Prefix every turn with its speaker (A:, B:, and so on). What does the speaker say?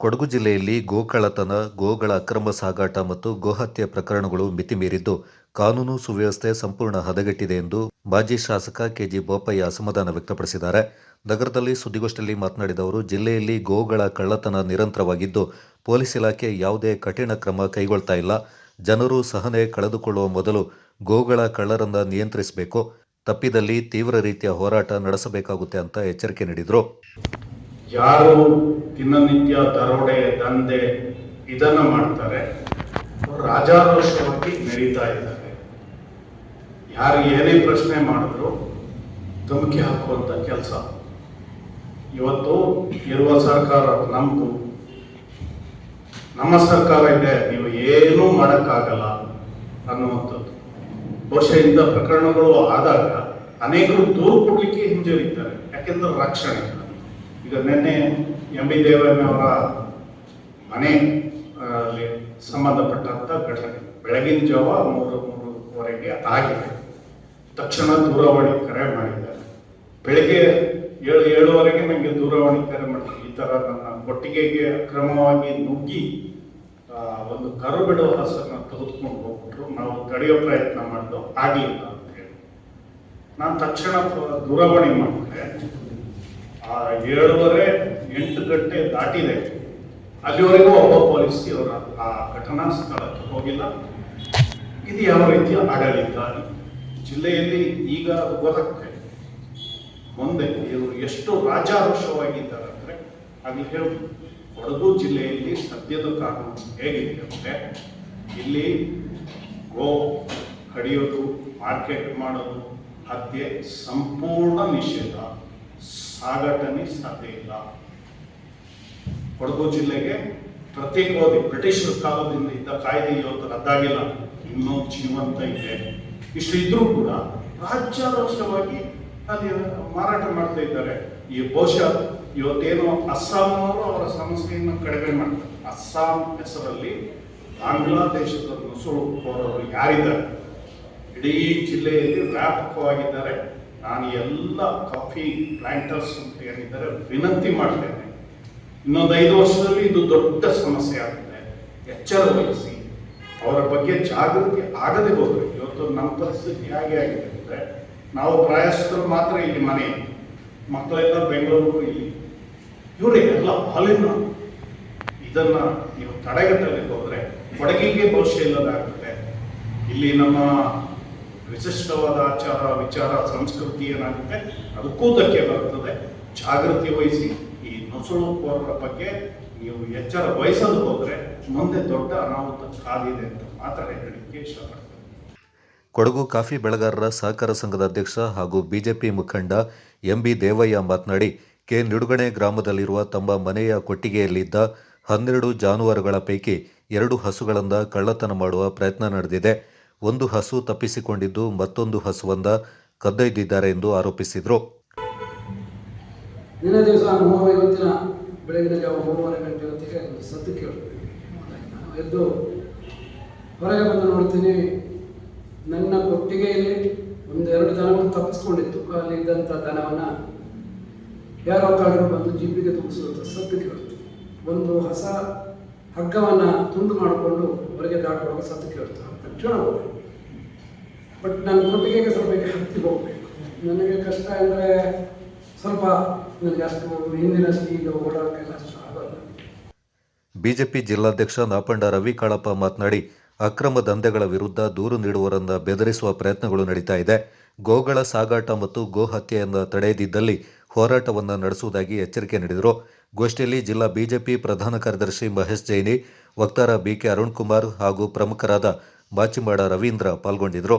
A: ಕೊಡಗು ಜಿಲ್ಲೆಯಲ್ಲಿ ಗೋಕಳ್ಳತನ ಗೋಗಳ ಅಕ್ರಮ ಸಾಗಾಟ ಮತ್ತು ಗೋಹತ್ಯೆ ಪ್ರಕರಣಗಳು ಮಿತಿಮೀರಿದ್ದು, ಕಾನೂನು ಸುವ್ಯವಸ್ಥೆ ಸಂಪೂರ್ಣ ಹದಗೆಟ್ಟಿದೆ ಎಂದು ಮಾಜಿ ಶಾಸಕ ಕೆಜಿ ಬೋಪಯ್ಯ ಅಸಮಾಧಾನ ವ್ಯಕ್ತಪಡಿಸಿದ್ದಾರೆ. ನಗರದಲ್ಲಿ ಸುದ್ದಿಗೋಷ್ಠಿಯಲ್ಲಿ ಮಾತನಾಡಿದ ಅವರು, ಜಿಲ್ಲೆಯಲ್ಲಿ ಗೋಗಳ ಕಳ್ಳತನ ನಿರಂತರವಾಗಿದ್ದು, ಪೊಲೀಸ್ ಇಲಾಖೆ ಯಾವುದೇ ಕಠಿಣ ಕ್ರಮ ಕೈಗೊಳ್ತಾ ಇಲ್ಲ. ಜನರು ಸಹನೆ ಕಳೆದುಕೊಳ್ಳುವ ಮೊದಲು ಗೋಗಳ ಕಳ್ಳರನ್ನ ನಿಯಂತ್ರಿಸಬೇಕು. ತಪ್ಪಿದಲ್ಲಿ ತೀವ್ರ ರೀತಿಯ ಹೋರಾಟ ನಡೆಸಬೇಕಾಗುತ್ತೆ ಅಂತ ಎಚ್ಚರಿಕೆ ನೀಡಿದರು.
B: ಯಾರು ದಿನನಿತ್ಯ ದರೋಡೆ, ದಂಧೆ ಇದನ್ನ ಮಾಡ್ತಾರೆ, ರಾಜಾರೋಷವಾಗಿ ನಡೀತಾ ಇದ್ದಾರೆ. ಯಾರು ಏನೇ ಪ್ರಶ್ನೆ ಮಾಡಿದ್ರು ಧಮಕಿ ಹಾಕುವಂತ ಕೆಲಸ. ಇವತ್ತು ಇರುವ ಸರ್ಕಾರ ನಮ್ದು. ನಮ್ಮ ಸರ್ಕಾರ ಇದೆ, ನೀವು ಏನೂ ಮಾಡೋಕ್ಕಾಗಲ್ಲ ಅನ್ನುವಂಥದ್ದು. ಇಂಥ ಪ್ರಕರಣಗಳು ಆದಾಗ ಅನೇಕರು ದೂರು ಕೊಡ್ಲಿಕ್ಕೆ ಹಿಂಜರಿತಾರೆ, ಯಾಕೆಂದ್ರೆ ರಕ್ಷಣೆ ಇಲ್ಲ. ಈಗ ನಿನ್ನೆ ಎಂ ಬಿ ದೇವಣ್ಣವರ ಮನೆ ಸಂಬಂಧಪಟ್ಟಂತ ಘಟನೆ. ಬೆಳಗಿನ ಜಾವ ಮೂರು, ಮೂರುವರೆಗೆ ಆಗಿದೆ. ತಕ್ಷಣ ದೂರವಾಣಿ ಕರೆ ಮಾಡಿದ್ದಾರೆ. ಬೆಳಿಗ್ಗೆ ಏಳು, ಏಳುವರೆಗೆ ನನಗೆ ದೂರವಾಣಿ ಕರೆ ಮಾಡಿದ್ರು. ಈ ಥರ ನನ್ನ ಕೊಟ್ಟಿಗೆಗೆ ಅಕ್ರಮವಾಗಿ ನುಗ್ಗಿ ಒಂದು ಕರು ಬಿಡುವ ಹಸನ್ನ ತೆಗೆದುಕೊಂಡು ಹೋಗ್ಬಿಟ್ರು. ನಾವು ತಡೆಯೋ ಪ್ರಯತ್ನ ಮಾಡಿದ್ದು ಆಗಲಿಲ್ಲ ಅಂತ ಹೇಳಿ. ನಾನು ತಕ್ಷಣ ದೂರವಾಣಿ ಮಾಡಿದ್ರೆ ಆ ಏಳುವರೆ ಎಂಟು ಗಂಟೆ ದಾಟಿದೆ. ಅಲ್ಲಿವರೆಗೂ ಒಬ್ಬ ಪೊಲೀಸ್ ಅವರ ಆ ಘಟನಾ ಸ್ಥಳಕ್ಕೆ ಹೋಗಿಲ್ಲ. ಇದು ಯಾವ ರೀತಿಯ ಆಡಳಿತ ಜಿಲ್ಲೆಯಲ್ಲಿ ಈಗ ಗೊತ್ತಾಗ್ತದೆ ಮುಂದೆ ಇವರು ಎಷ್ಟು ರಾಜಾರೋಷವಾಗಿದ್ದಾರೆ ಅಂದ್ರೆ ಅಲ್ಲಿ ಹೇಳಿ, ಕೊಡಗು ಜಿಲ್ಲೆಯಲ್ಲಿ ಸದ್ಯದ ಕಾನೂನು ಹೇಗಿದೆ ಅಂದರೆ ಇಲ್ಲಿ ಗೋ ಕಡಿಯೋದು, ಮಾರ್ಕೆಟ್ ಮಾಡೋದು ಹತ್ಯೆ ಸಂಪೂರ್ಣ ನಿಷೇಧ ಸಾಗಾಟನೆ ಸಾಧ್ಯ ಇಲ್ಲ. ಕೊಡಗು ಜಿಲ್ಲೆಗೆ ಪ್ರತ್ಯೇಕವಾಗಿ ಬ್ರಿಟಿಷರ ಕಾಲದಿಂದ ಇದ್ದ ಕಾಯ್ದೆ ಇವತ್ತು ರದ್ದಾಗಿಲ್ಲ. ಇನ್ನೂ ಜೀವಂತ ಇದೆ. ಇಷ್ಟು ಇದ್ರೂ ಕೂಡ ರಾಜ್ಯಾದರ್ಶವಾಗಿ ಅಲ್ಲಿ ಮಾರಾಟ ಮಾಡ್ತಾ ಇದ್ದಾರೆ. ಈ ಬಹುಶಃ ಇವತ್ತೇನು ಅಸ್ಸಾಂನವರು ಅವರ ಸಮಸ್ಯೆಯನ್ನು ಕಡಿಮೆ ಮಾಡ್ತಾರೆ ಅಸ್ಸಾಂ ಹೆಸರಲ್ಲಿ ಬಾಂಗ್ಲಾದೇಶದ ನುಸುಳುಕೋರರು ಯಾರಿದ್ದಾರೆ? ಇಡೀ ಜಿಲ್ಲೆಯಲ್ಲಿ ವ್ಯಾಪಕವಾಗಿದ್ದಾರೆ. ನಾನು ಎಲ್ಲ ಕಾಫಿ ಪ್ಲಾಂಟರ್ಸ್ ಅಂತ ಏನಿದ್ದಾರೆ ವಿನಂತಿ ಮಾಡ್ತೇನೆ. ಇನ್ನೊಂದು ಐದು ವರ್ಷದಲ್ಲಿ ಇದು ದೊಡ್ಡ ಸಮಸ್ಯೆ ಆಗುತ್ತೆ ಎಚ್ಚರ ವಹಿಸಿ ಅವರ ಬಗ್ಗೆ ಜಾಗೃತಿ ಆಗದೆ ಹೋದ್ರೆ, ಇವತ್ತು ನಮ್ಮ ಪರಿಸ್ಥಿತಿ ಹೇಗೆ ಆಗಿದೆ ಅಂದರೆ, ನಾವು ಪ್ರಾಯಸ್ಥರು ಮಾತ್ರ ಇಲ್ಲಿ ಮನೆ, ಮಕ್ಕಳೆಲ್ಲ ಬೆಂಗಳೂರು ಇಲ್ಲಿ. ಇವರೇ ಎಲ್ಲ ಹಾಲಿನ ಇದನ್ನ ನೀವು ತಡೆಗಟ್ಟಲಿಕ್ಕೆ ಹೋದ್ರೆ, ಕೊಡಗಿಗೆ ಭವಿಷ್ಯ ಇಲ್ಲದಾಗುತ್ತೆ ಇಲ್ಲಿ ನಮ್ಮ ವಿಶಿಷ್ಟವಾದ ಆಚಾರ, ವಿಚಾರ, ಸಂಸ್ಕೃತಿ ಏನಾಗುತ್ತೆ? ಅದಕ್ಕೂ ಧಕ್ಕೆ ಬರ್ತದೆ ಜಾಗೃತಿ ವಹಿಸಿ ಈ ನುಸುಳುಕೋರರ ಬಗ್ಗೆ ನೀವು ಎಚ್ಚರ ವಹಿಸಲು ಹೋದ್ರೆ ಮುಂದೆ ದೊಡ್ಡ ಅನಾಹುತ ಕಾದಿದೆ ಅಂತ ಮಾತ್ರ ಹೇಳಲಿಕ್ಕೆ ಇಷ್ಟಪಡ್ತೀನಿ.
A: ಕೊಡಗು ಕಾಫಿ ಬೆಳೆಗಾರರ ಸಹಕಾರ ಸಂಘದ ಅಧ್ಯಕ್ಷ ಹಾಗೂ ಬಿಜೆಪಿ ಮುಖಂಡ ಎಂಬಿ ದೇವಯ್ಯ ಮಾತನಾಡಿ, ಕೆ ನಿಡುಗಣೆ ಗ್ರಾಮದಲ್ಲಿರುವ ತಮ್ಮ ಮನೆಯ ಕೊಟ್ಟಿಗೆಯಲ್ಲಿದ್ದ ಹನ್ನೆರಡು ಜಾನುವಾರುಗಳ ಪೈಕಿ ಎರಡು ಹಸುಗಳಿಂದ ಕಳ್ಳತನ ಮಾಡುವ ಪ್ರಯತ್ನ ನಡೆದಿದೆ. ಒಂದು ಹಸು ತಪ್ಪಿಸಿಕೊಂಡಿದ್ದು ಮತ್ತೊಂದು ಹಸುವಂದ ಕದ್ದೊಯ್ದಿದ್ದಾರೆ ಎಂದು ಆರೋಪಿಸಿದರು.
C: ದಿನ ದಿವಸ ಬೆಳಗಿನ ಜಾವ ಮೂರುವರೆ ಗಂಟೆ ಹೊತ್ತಿಗೆ ಎದ್ದು ಹೊರಗೆ ಬಂದು ನೋಡ್ತೀನಿ, ನನ್ನ ಕೊಟ್ಟಿಗೆಯಲ್ಲಿ ಎರಡು ದನಗಳು ತಪ್ಪಿಸ್ಕೊಂಡಿತ್ತು. ಅಲ್ಲಿ ಇದ್ದಂಥ ದನವನ್ನು ಯಾರೋ ಕಳ್ಳರು ಬಂದು ಜೀಪಿಗೆ ತುಂಬಿಸುವಂಥ ಸತ್ತು ಕೇಳುತ್ತೆ ಒಂದು ಹೊಸ ಹಗ್ಗವನ್ನು ತುಂಡು ಮಾಡಿಕೊಂಡು ಹೊರಗೆ ದಾಟುವಾಗ ಸತ್ತು ಕೇಳ್ತು ತಕ್ಷಣ ಹೋಗ್ಬೇಕು ಬಟ್ ನನ್ನ ಕೊಟ್ಟಿಗೆಗೆ ಸ್ವಲ್ಪ ಹತ್ತಿ ಹೋಗ್ಬೇಕು. ನನಗೆ ಕಷ್ಟ ಅಂದರೆ ಸ್ವಲ್ಪ ನನಗೆ ಅಷ್ಟು ಹಿಂದಿನಷ್ಟು ಈಗ ಓಡಾಡೋಕ್ಕೆಲ್ಲ ಅಷ್ಟು
A: ಬಿಜೆಪಿ ಜಿಲ್ಲಾಧ್ಯಕ್ಷ ನಾಪಂಡ ರವಿ ಕಾಳಪ್ಪ ಮಾತನಾಡಿ, ಅಕ್ರಮ ದಂಧೆಗಳ ವಿರುದ್ಧ ದೂರು ನೀಡುವರನ್ನ ಬೆದರಿಸುವ ಪ್ರಯತ್ನಗಳು ನಡೀತಾ ಇದೆ. ಗೋಗಳ ಸಾಗಾಟ ಮತ್ತು ಗೋ ಹತ್ಯೆಯನ್ನು ತಡೆಯದಿದ್ದಲ್ಲಿ ಹೋರಾಟವನ್ನು ನಡೆಸುವುದಾಗಿ ಎಚ್ಚರಿಕೆ ನೀಡಿದರು. ಗೋಷ್ಠಿಯಲ್ಲಿ ಜಿಲ್ಲಾ ಬಿಜೆಪಿ ಪ್ರಧಾನ ಕಾರ್ಯದರ್ಶಿ ಮಹೇಶ್ ಜೈನಿ, ವಕ್ತಾರ ಬಿಕೆ ಅರುಣ್ ಕುಮಾರ್ ಹಾಗೂ ಪ್ರಮುಖರಾದ ಬಾಚಿಮಾಡ ರವೀಂದ್ರ ಪಾಲ್ಗೊಂಡಿದ್ದರು.